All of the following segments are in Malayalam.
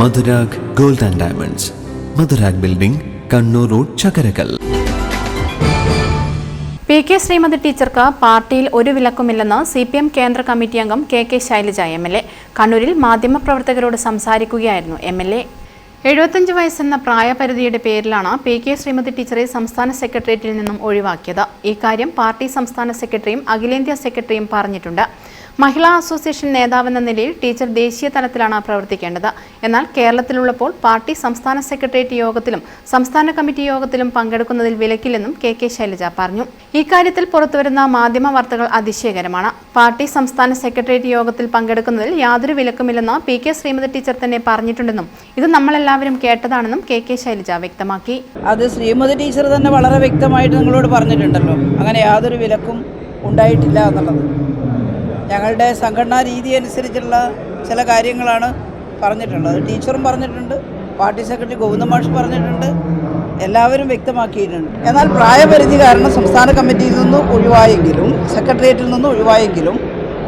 Madhurag gold and diamonds. Madhurag building Kannur road Chakkarakkal. P K Sreemathi ടീച്ചർക്ക് പാർട്ടിയിൽ ഒരു വിലക്കുമില്ലെന്ന് സി പി എം കേന്ദ്ര കമ്മിറ്റി അംഗം K K Shailaja M L A. കണ്ണൂരിൽ മാധ്യമപ്രവർത്തകരോട് സംസാരിക്കുകയായിരുന്നു എം എൽ എ. എഴുപത്തഞ്ച് വയസ്സെന്ന പ്രായപരിധിയുടെ പേരിലാണ് പി കെ ശ്രീമതി ടീച്ചറെ സംസ്ഥാന സെക്രട്ടേറിയറ്റിൽ നിന്നും ഒഴിവാക്കിയത്. ഇക്കാര്യം പാർട്ടി സംസ്ഥാന സെക്രട്ടറിയും അഖിലേന്ത്യാ സെക്രട്ടറിയും പറഞ്ഞിട്ടുണ്ട്. മഹിളാ അസോസിയേഷൻ നേതാവെന്ന നിലയിൽ ടീച്ചർ ദേശീയ തലത്തിലാണ് പ്രവർത്തിക്കേണ്ടത്. എന്നാൽ കേരളത്തിലുള്ളപ്പോൾ പാർട്ടി സംസ്ഥാന സെക്രട്ടേറിയറ്റ് യോഗത്തിലും സംസ്ഥാന കമ്മിറ്റി യോഗത്തിലും പങ്കെടുക്കുന്നതിൽ വിലക്കില്ലെന്നും കെ കെ ശൈലജ പറഞ്ഞു. ഇക്കാര്യത്തിൽ പുറത്തുവരുന്ന മാധ്യമ വാർത്തകൾ അതിശയകരമാണ്. പാർട്ടി സംസ്ഥാന സെക്രട്ടേറിയറ്റ് യോഗത്തിൽ പങ്കെടുക്കുന്നതിൽ യാതൊരു വിലക്കുമില്ലെന്ന് പി കെ ശ്രീമതി ടീച്ചർ തന്നെ പറഞ്ഞിട്ടുണ്ടെന്നും ഇത് നമ്മളെല്ലാവരും കേട്ടതാണെന്നും കെ കെ ശൈലജ വ്യക്തമാക്കി. അത് ശ്രീമതി ടീച്ചർ തന്നെ വളരെ വ്യക്തമായിട്ട് നിങ്ങളോട് പറഞ്ഞിട്ടുണ്ടല്ലോ. അങ്ങനെ യാതൊരു വിലക്കും ഉണ്ടായിട്ടില്ല എന്നുള്ളത്. ഞങ്ങളുടെ സംഘടനാ രീതി അനുസരിച്ചുള്ള ചില കാര്യങ്ങളാണ് പറഞ്ഞിട്ടുള്ളത്. ടീച്ചറും പറഞ്ഞിട്ടുണ്ട് പാർട്ടി സെക്രട്ടറി ഗോവിന്ദ മാഷ് പറഞ്ഞിട്ടുണ്ട് എല്ലാവരും വ്യക്തമാക്കിയിട്ടുണ്ട്. എന്നാൽ പ്രായപരിധി കാരണം സംസ്ഥാന കമ്മിറ്റിയിൽ നിന്ന് ഒഴിവായെങ്കിലും സെക്രട്ടേറിയറ്റിൽ നിന്ന് ഒഴിവായെങ്കിലും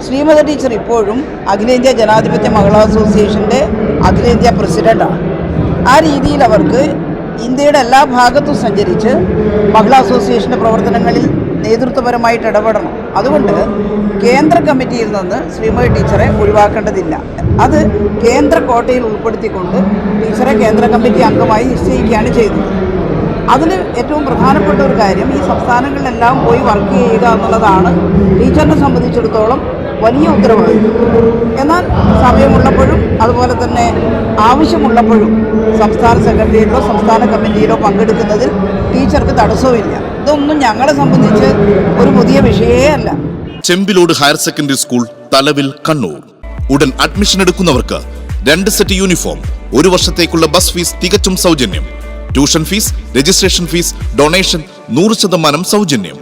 ശ്രീമതി ടീച്ചർ ഇപ്പോഴും അഖിലേന്ത്യാ ജനാധിപത്യ മഹിളാ അസോസിയേഷന്റെ അഖിലേന്ത്യാ പ്രസിഡന്റാണ് ആ രീതിയിൽ അവർക്ക് ഇന്ത്യയുടെ എല്ലാ ഭാഗത്തും സഞ്ചരിച്ച് മഹിളാ അസോസിയേഷന്റെ പ്രവർത്തനങ്ങളിൽ നേതൃത്വപരമായിട്ട് ഇടപെടണം. അതുകൊണ്ട് കേന്ദ്ര കമ്മിറ്റിയിൽ നിന്ന് ശ്രീമതി ടീച്ചറെ ഒഴിവാക്കേണ്ടതില്ല. അത് കേന്ദ്ര കോട്ടയിൽ ഉൾപ്പെടുത്തിക്കൊണ്ട് ടീച്ചറെ കേന്ദ്ര കമ്മിറ്റി അംഗമായി നിശ്ചയിക്കുകയാണ് ചെയ്തത്. അതിൽ ഏറ്റവും പ്രധാനപ്പെട്ട ഒരു കാര്യം ഈ സംസ്ഥാനങ്ങളിലെല്ലാം പോയി വർക്ക് ചെയ്യുക എന്നുള്ളതാണ് ടീച്ചറിനെ സംബന്ധിച്ചിടത്തോളം വലിയ ഉത്തരവാദിത്വം എന്നാൽ സമയമുള്ളപ്പോഴും അതുപോലെ തന്നെ ആവശ്യമുള്ളപ്പോഴും സംസ്ഥാന സെക്രട്ടേറിയറ്റിലോ സംസ്ഥാന കമ്മിറ്റിയിലോ പങ്കെടുക്കുന്നതിൽ ടീച്ചർക്ക് തടസ്സവുമില്ല. ഇതൊന്നും ഞങ്ങളെ സംബന്ധിച്ച് ഒരു പുതിയ വിഷയേ അല്ല. Chembilode higher secondary school Thalavil Kannur. ഉടൻ അഡ്മിഷൻ എടുക്കുന്നവർക്ക് രണ്ട് സെറ്റ് യൂണിഫോം ഒരു വർഷത്തേക്കുള്ള ബസ് ഫീസ് തികച്ചും സൗജന്യം. Tuition fees registration fees donation നൂറ് ശതമാനം സൗജന്യം.